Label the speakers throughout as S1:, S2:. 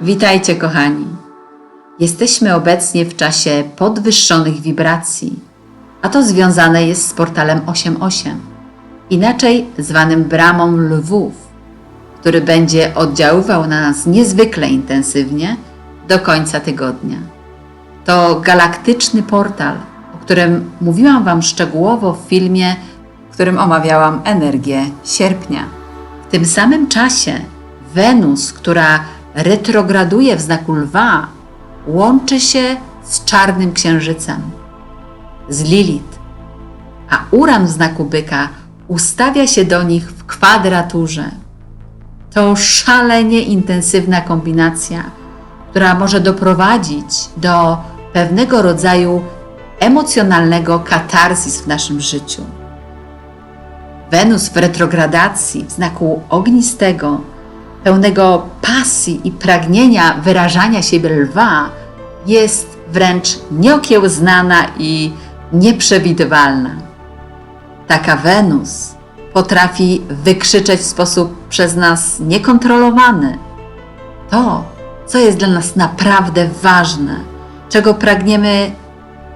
S1: Witajcie, kochani. Jesteśmy obecnie w czasie podwyższonych wibracji, a to związane jest z portalem 88, inaczej zwanym Bramą Lwów, który będzie oddziaływał na nas niezwykle intensywnie do końca tygodnia. To galaktyczny portal, o którym mówiłam Wam szczegółowo w filmie, w którym omawiałam energię sierpnia. W tym samym czasie Wenus, która retrograduje w znaku lwa, łączy się z czarnym księżycem, z Lilith, a Uran w znaku byka ustawia się do nich w kwadraturze. To szalenie intensywna kombinacja, która może doprowadzić do pewnego rodzaju emocjonalnego katarzis w naszym życiu. Wenus w retrogradacji w znaku ognistego, pełnego pasji i pragnienia wyrażania siebie lwa, jest wręcz nieokiełznana i nieprzewidywalna. Taka Wenus potrafi wykrzyczeć w sposób przez nas niekontrolowany to, co jest dla nas naprawdę ważne, czego pragniemy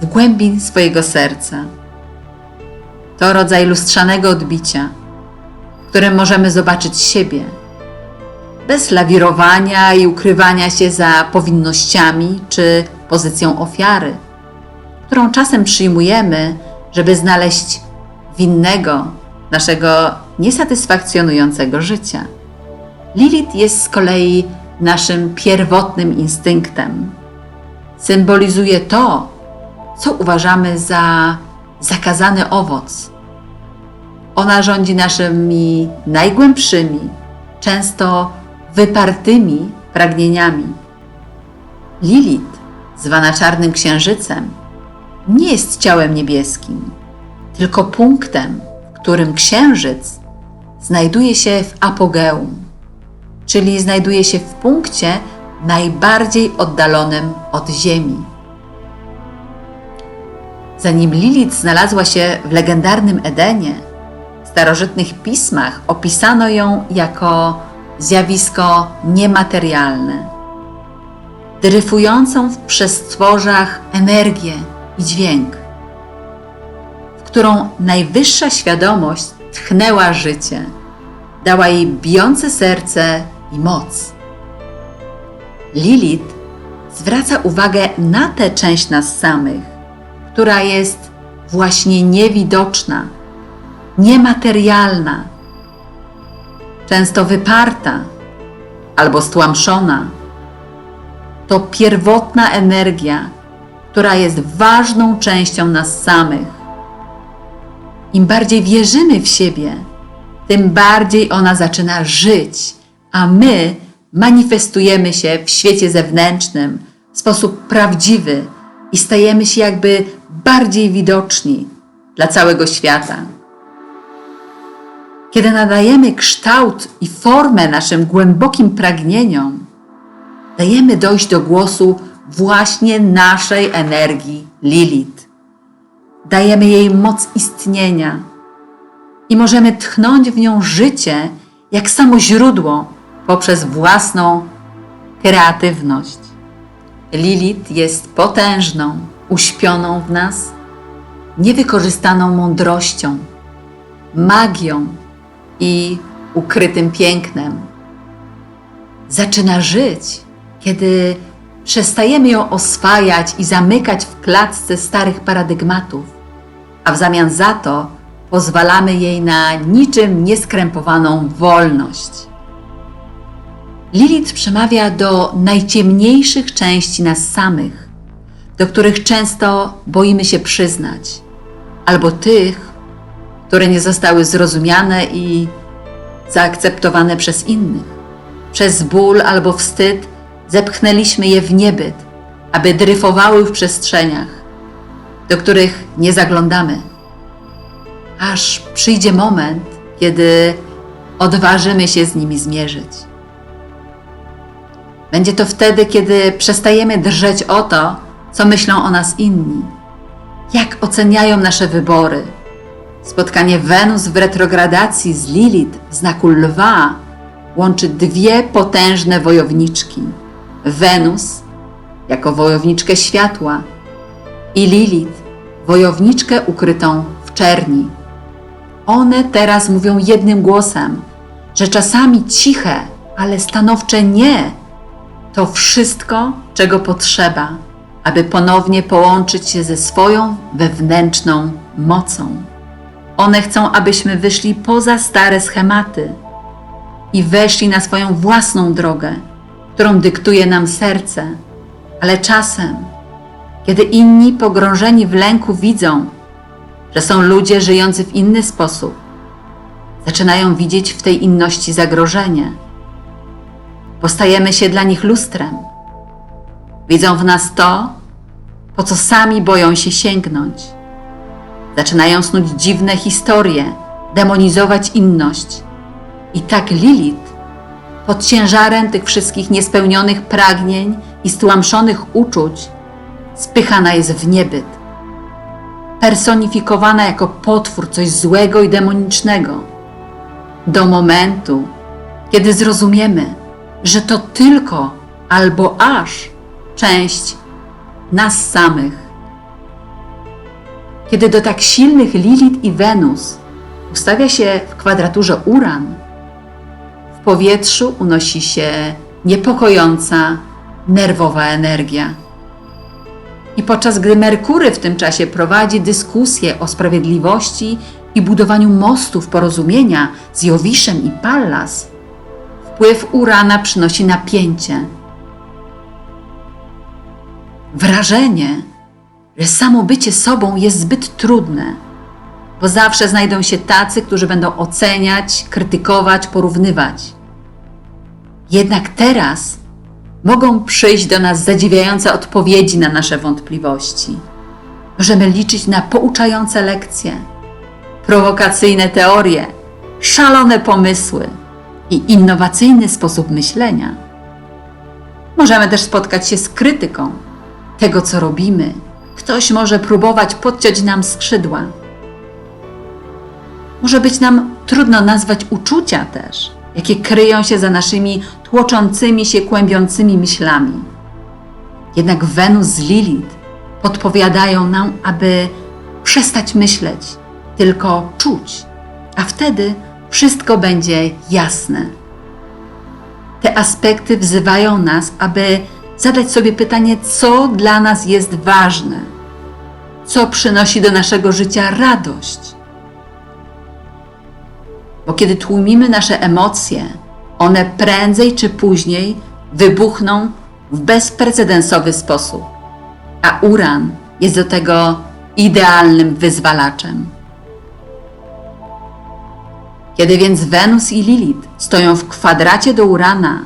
S1: w głębi swojego serca. To rodzaj lustrzanego odbicia, w którym możemy zobaczyć siebie, bez lawirowania i ukrywania się za powinnościami czy pozycją ofiary, którą czasem przyjmujemy, żeby znaleźć winnego naszego niesatysfakcjonującego życia. Lilith jest z kolei naszym pierwotnym instynktem. Symbolizuje to, co uważamy za zakazany owoc. Ona rządzi naszymi najgłębszymi, często wypartymi pragnieniami. Lilith, zwana czarnym księżycem, nie jest ciałem niebieskim, tylko punktem, w którym księżyc znajduje się w apogeum, czyli znajduje się w punkcie najbardziej oddalonym od Ziemi. Zanim Lilith znalazła się w legendarnym Edenie, w starożytnych pismach opisano ją jako zjawisko niematerialne, dryfującą w przestworzach energię i dźwięk, w którą najwyższa świadomość tchnęła życie, dała jej bijące serce i moc. Lilith zwraca uwagę na tę część nas samych, która jest właśnie niewidoczna, niematerialna, często wyparta albo stłamszona. To pierwotna energia, która jest ważną częścią nas samych. Im bardziej wierzymy w siebie, tym bardziej ona zaczyna żyć, a my manifestujemy się w świecie zewnętrznym w sposób prawdziwy i stajemy się jakby bardziej widoczni dla całego świata. Kiedy nadajemy kształt i formę naszym głębokim pragnieniom, dajemy dojść do głosu właśnie naszej energii Lilith. Dajemy jej moc istnienia i możemy tchnąć w nią życie jak samo źródło poprzez własną kreatywność. Lilith jest potężną, uśpioną w nas, niewykorzystaną mądrością, magią i ukrytym pięknem. Zaczyna żyć, kiedy przestajemy ją oswajać i zamykać w klatce starych paradygmatów, a w zamian za to pozwalamy jej na niczym nieskrępowaną wolność. Lilith przemawia do najciemniejszych części nas samych, do których często boimy się przyznać, albo tych, które nie zostały zrozumiane i zaakceptowane przez innych. Przez ból albo wstyd zepchnęliśmy je w niebyt, aby dryfowały w przestrzeniach, do których nie zaglądamy. Aż przyjdzie moment, kiedy odważymy się z nimi zmierzyć. Będzie to wtedy, kiedy przestajemy drżeć o to, co myślą o nas inni, jak oceniają nasze wybory. Spotkanie Wenus w retrogradacji z Lilith w znaku lwa łączy dwie potężne wojowniczki. Wenus jako wojowniczkę światła i Lilith, wojowniczkę ukrytą w czerni. One teraz mówią jednym głosem, że czasami ciche, ale stanowcze nie to wszystko, czego potrzeba, aby ponownie połączyć się ze swoją wewnętrzną mocą. One chcą, abyśmy wyszli poza stare schematy i weszli na swoją własną drogę, którą dyktuje nam serce. Ale czasem, kiedy inni pogrążeni w lęku widzą, że są ludzie żyjący w inny sposób, zaczynają widzieć w tej inności zagrożenie. Postajemy się dla nich lustrem. Widzą w nas to, po co sami boją się sięgnąć. Zaczynają snuć dziwne historie, demonizować inność. I tak Lilith, pod ciężarem tych wszystkich niespełnionych pragnień i stłamszonych uczuć, spychana jest w niebyt. Personifikowana jako potwór, coś złego i demonicznego. Do momentu, kiedy zrozumiemy, że to tylko albo aż część nas samych. Kiedy do tak silnych Lilith i Wenus ustawia się w kwadraturze Uran, w powietrzu unosi się niepokojąca, nerwowa energia. I podczas gdy Merkury w tym czasie prowadzi dyskusję o sprawiedliwości i budowaniu mostów porozumienia z Jowiszem i Pallas, wpływ Urana przynosi napięcie. Wrażenie, że samo bycie sobą jest zbyt trudne, bo zawsze znajdą się tacy, którzy będą oceniać, krytykować, porównywać. Jednak teraz mogą przyjść do nas zadziwiające odpowiedzi na nasze wątpliwości. Możemy liczyć na pouczające lekcje, prowokacyjne teorie, szalone pomysły i innowacyjny sposób myślenia. Możemy też spotkać się z krytyką tego, co robimy. Ktoś może próbować podciąć nam skrzydła. Może być nam trudno nazwać uczucia też, jakie kryją się za naszymi tłoczącymi się, kłębiącymi myślami. Jednak Wenus z Lilith podpowiadają nam, aby przestać myśleć, tylko czuć, a wtedy wszystko będzie jasne. Te aspekty wzywają nas, aby zadać sobie pytanie, co dla nas jest ważne, co przynosi do naszego życia radość. Bo kiedy tłumimy nasze emocje, one prędzej czy później wybuchną w bezprecedensowy sposób, a uran jest do tego idealnym wyzwalaczem. Kiedy więc Wenus i Lilith stoją w kwadracie do Urana,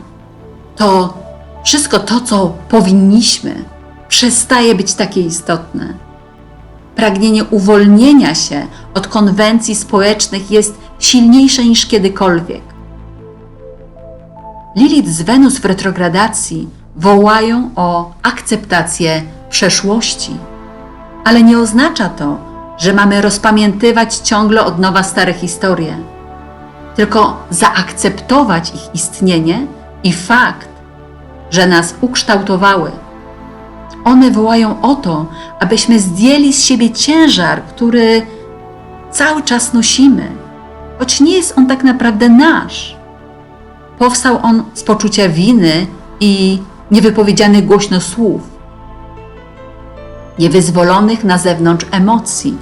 S1: to wszystko to, co powinniśmy, przestaje być takie istotne. Pragnienie uwolnienia się od konwencji społecznych jest silniejsze niż kiedykolwiek. Lilith z Wenus w retrogradacji wołają o akceptację przeszłości, ale nie oznacza to, że mamy rozpamiętywać ciągle od nowa stare historie, tylko zaakceptować ich istnienie i fakt, że nas ukształtowały. One wołają o to, abyśmy zdjęli z siebie ciężar, który cały czas nosimy, choć nie jest on tak naprawdę nasz. Powstał on z poczucia winy i niewypowiedzianych głośno słów, niewyzwolonych na zewnątrz emocji.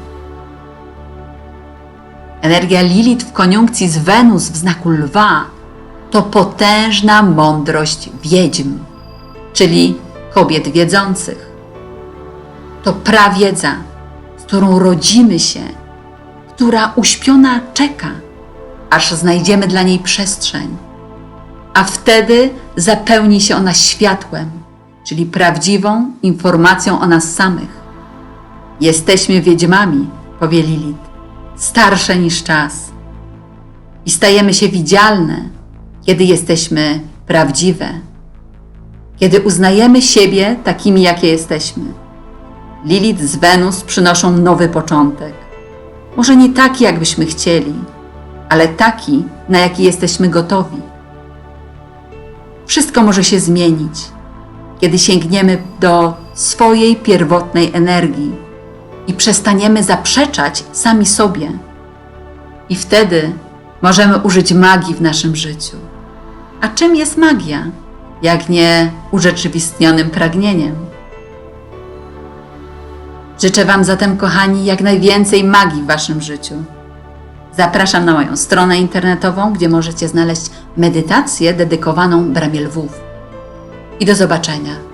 S1: Energia Lilith w koniunkcji z Wenus w znaku lwa to potężna mądrość wiedźm, czyli kobiet wiedzących. To prawiedza, z którą rodzimy się, która uśpiona czeka, aż znajdziemy dla niej przestrzeń, a wtedy zapełni się ona światłem, czyli prawdziwą informacją o nas samych. Jesteśmy wiedźmami, powie Lilith, starsze niż czas. I stajemy się widzialne, kiedy jesteśmy prawdziwe, kiedy uznajemy siebie takimi, jakie jesteśmy. Lilith z Wenus przynoszą nowy początek. Może nie taki, jakbyśmy chcieli, ale taki, na jaki jesteśmy gotowi. Wszystko może się zmienić, kiedy sięgniemy do swojej pierwotnej energii i przestaniemy zaprzeczać sami sobie. I wtedy możemy użyć magii w naszym życiu. A czym jest magia, jak nie urzeczywistnionym pragnieniem? Życzę Wam zatem, kochani, jak najwięcej magii w Waszym życiu. Zapraszam na moją stronę internetową, gdzie możecie znaleźć medytację dedykowaną Bramie Lwów. I do zobaczenia